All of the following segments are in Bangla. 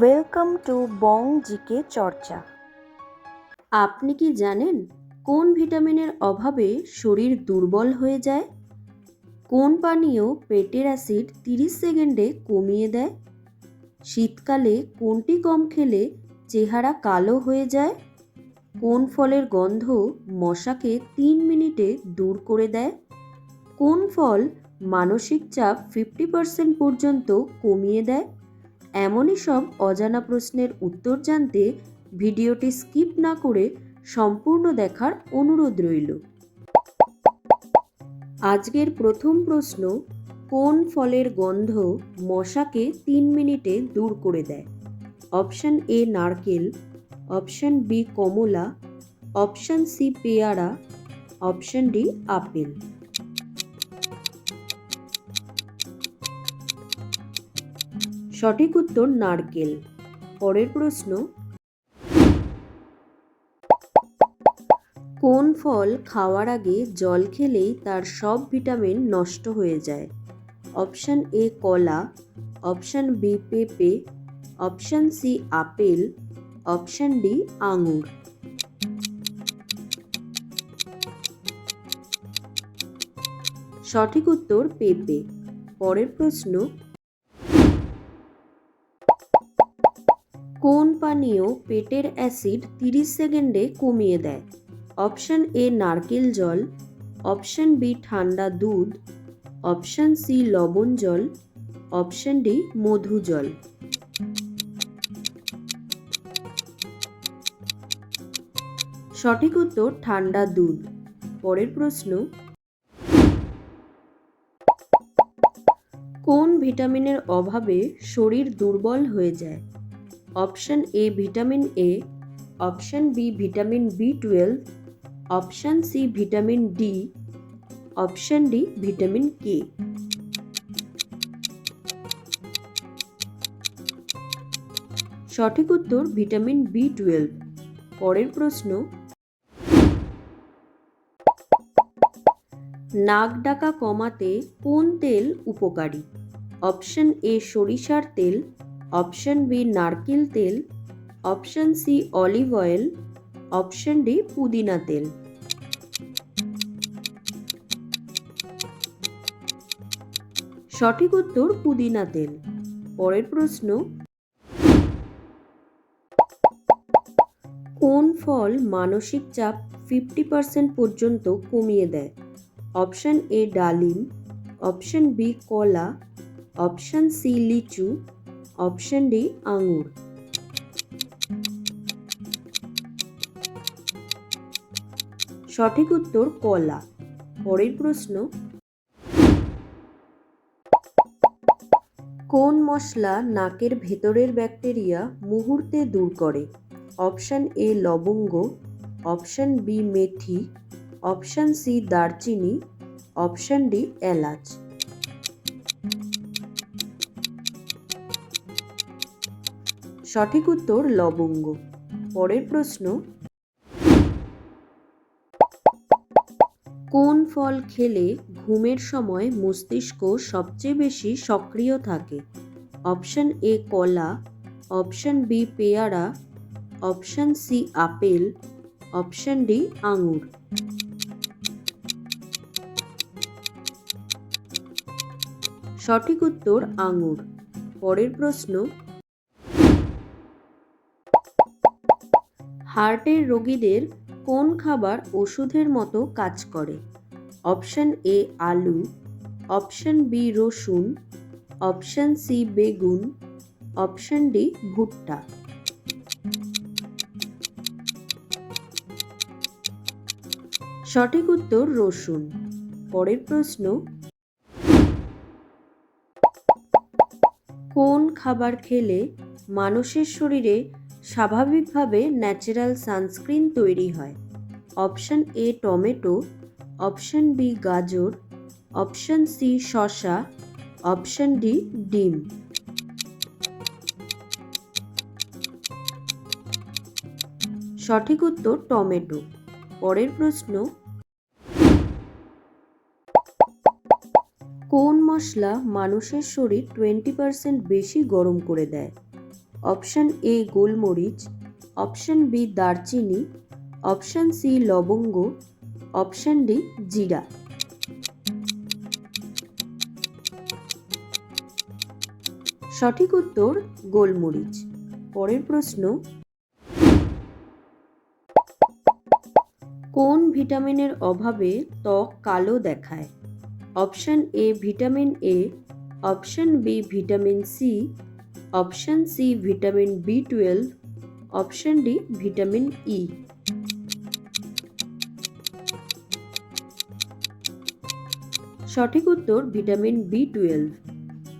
ওয়েলকাম টু বং জিকে চর্চা আপনি কি জানেন কোন ভিটামিনের অভাবে শরীর দুর্বল হয়ে যায়? কোন পানীয় পেটের অ্যাসিড তিরিশ সেকেন্ডে কমিয়ে দেয়? শীতকালে কোনটি কম খেলে চেহারা কালো হয়ে যায়? কোন ফলের গন্ধ মশাকে তিন মিনিটে দূর করে দেয়? কোন ফল মানসিক চাপ ফিফটি পার্সেন্ট পর্যন্ত কমিয়ে দেয়? এমনই সব অজানা প্রশ্নের উত্তর জানতে ভিডিওটি স্কিপ না করে সম্পূর্ণ দেখার অনুরোধ রইল। আজকের প্রথম প্রশ্ন, কোন ফলের গন্ধ মশাকে তিন মিনিটে দূর করে দেয়? অপশান এ নারকেল, অপশান বি কমলা, অপশান সি পেয়ারা, অপশান ডি আপেল। সঠিক উত্তর নারকেল। পরের প্রশ্ন, কোন ফল খাওয়ার আগে জল খেলেই তার সব ভিটামিন নষ্ট হয়ে যায়? অপশান এ, কলা। অপশান বি, পেঁপে। Option C, apple. Option D, আঙুর। সঠিক উত্তর পেঁপে। পরের প্রশ্ন কোন পানীয় পেটের অ্যাসিড তিরিশ সেকেন্ডে কমিয়ে দেয়? অপশান এ নারকেল জল, অপশান বি ঠান্ডা দুধ, অপশান সি লবণ জল, অপশান ডি মধু জল। সঠিক উত্তর ঠান্ডা দুধ। পরের প্রশ্ন। কোন ভিটামিনের অভাবে শরীর দুর্বল হয়ে যায়? Option A vitamin A, option B vitamin B twelve, option C vitamin D, option D vitamin K. সঠিক উত্তর ভিটামিন বি টুয়েলভ। পরের প্রশ্ন। নাক ডাকা কমাতে কোন তেল উপকারী? অপশন এ সরিষার তেল অপশন বি নারকেল তেল, option C olive oil, option D পুদিনা তেল। সঠিক উত্তর পুদিনা তেল। পরের প্রশ্ন, কোন ফল মানসিক চাপ ফিফটি পার্সেন্ট পর্যন্ত কমিয়ে দেয়? অপশন এ ডালিম, অপশন বি কলা, অপশন সি লিচু অপশন ডি আঙুর সঠিক উত্তর, কলা। পরের প্রশ্ন, কোন মশলা নাকের ভেতরের ব্যাকটেরিয়া মুহূর্তে দূর করে? অপশান এ লবঙ্গ। অপশান বি মেথি। অপশান সি দারচিনি। অপশান ডি এলাচ। সঠিক উত্তর লবঙ্গ। পরের প্রশ্ন, কোন ফল খেলে ঘুমের সময় মস্তিষ্ক সবচেয়ে বেশি সক্রিয় থাকে? অপশান এ কলা, অপশান বি পেয়ারা, option C apple, option D আঙুর। সঠিক উত্তর আঙুর। পরের প্রশ্ন হার্টের রোগীদের কোন খাবার ওষুধের মতো কাজ করে? অপশান এ আলু, অপশান বি রসুন, অপশান সি বেগুন, অপশান ডি ভুট্টা। সঠিক উত্তর রসুন। পরের প্রশ্ন, কোন খাবার খেলে মানুষের শরীরে স্বাভাবিকভাবে ন্যাচারাল সানস্ক্রিন তৈরি হয়। Option A tomato option B গাজর অপশন সি শশা অপশন ডি ডিম। সঠিক উত্তর টমেটো পরের প্রশ্ন, কোন মশলা মানুষের শরীর টোয়েন্টি পার্সেন্ট বেশি গরম করে দেয়? অপশন এ গোলমরিচ, অপশন বি দারচিনি, অপশন সি লবঙ্গ, অপশন ডি জিরা। সঠিক উত্তর গোলমরিচ। পরের প্রশ্ন, কোন ভিটামিনের অভাবে ত্বক কালো দেখায়? Option A vitamin A, option B vitamin C option C, vitamin B twelve, option D, vitamin E. সঠিক উত্তর ভিটামিন বি টুয়েলভ।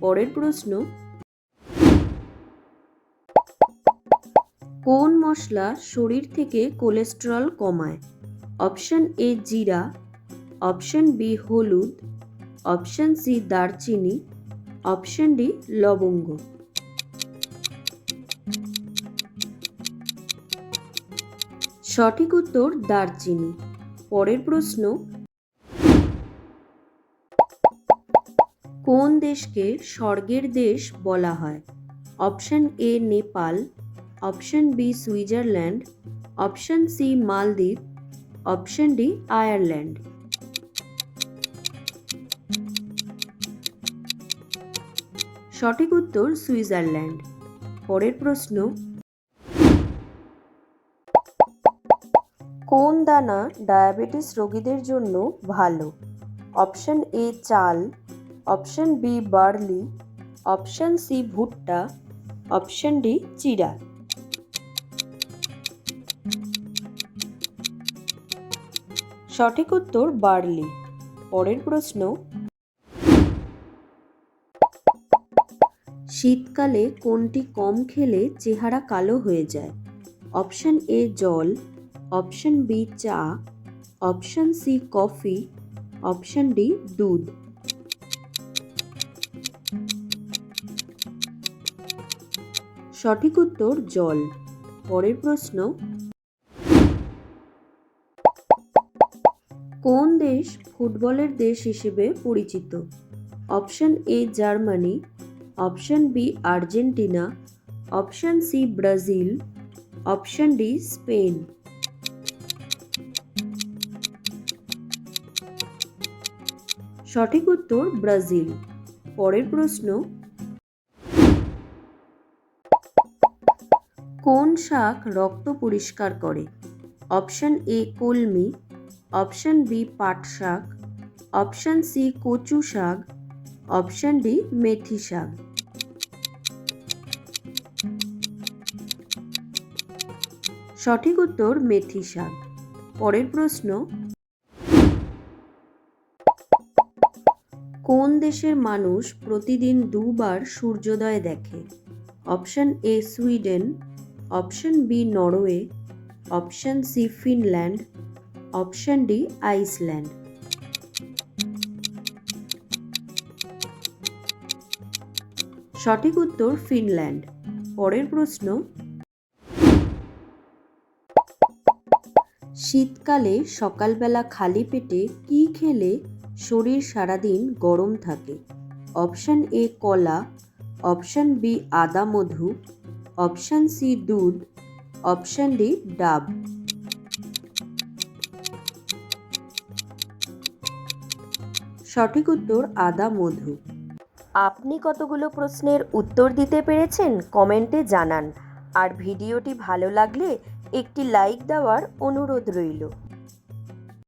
পরের প্রশ্ন, কোন মশলা শরীর থেকে কোলেস্টেরল কমায়? অপশন এ, জিরা, অপশন বি, হলুদ, অপশন সি, দারচিনি, অপশন ডি, লবঙ্গ। সঠিক উত্তর দারচিনি। পরের প্রশ্ন, কোন দেশকে স্বর্গের দেশ বলা হয়? Option A Nepal, option B Switzerland, option C মালদ্বীপ, অপশন ডি আয়ারল্যান্ড। সঠিক উত্তর সুইজারল্যান্ড। পরের প্রশ্ন কোন দানা ডায়াবেটিস রোগীদের জন্য ভালো? অপশন এ চাল, option B barley, option C ভুট্টা, অপশন ডি চিড়া। সঠিক উত্তর বার্লি। পরের প্রশ্ন। শীতকালে কোনটি কম খেলে চেহারা কালো হয়ে যায়? অপশন এ জল অপশন বি চা, option C coffee, option D দুধ। সঠিক উত্তর জল। পরের প্রশ্ন, কোন দেশ ফুটবলের দেশ হিসেবে পরিচিত? Option A Germany, option B Argentina, option C Brazil, option D Spain. সঠিক উত্তর ব্রাজিল। পরের প্রশ্ন, কোন শাক রক্ত পরিষ্কার করে? অপশন এ কলমি, অপশন বি পাট শাক, অপশন সি কচু শাক, অপশন ডি মেথি শাক। সঠিক উত্তর মেথি শাক। পরের প্রশ্ন দেশের মানুষ প্রতিদিন দুবার সূর্যোদয় দেখে। Option A Sweden, option B Norway, option C Finland, option D Iceland. সঠিক উত্তর ফিনল্যান্ড। পরের প্রশ্ন, শীতকালে সকালবেলা খালি পেটে কি খেলে শরীর সারাদিন গরম থাকে। অপশন এ কলা, অপশন বি আদা মধু, অপশন সি দুধ, অপশন ডি ডাব। সঠিক উত্তর আদা মধু। আপনি কতগুলো প্রশ্নের উত্তর দিতে পেরেছেন কমেন্টে জানান। আর ভিডিওটি ভালো লাগলে একটি লাইক দেওয়ার অনুরোধ রইল।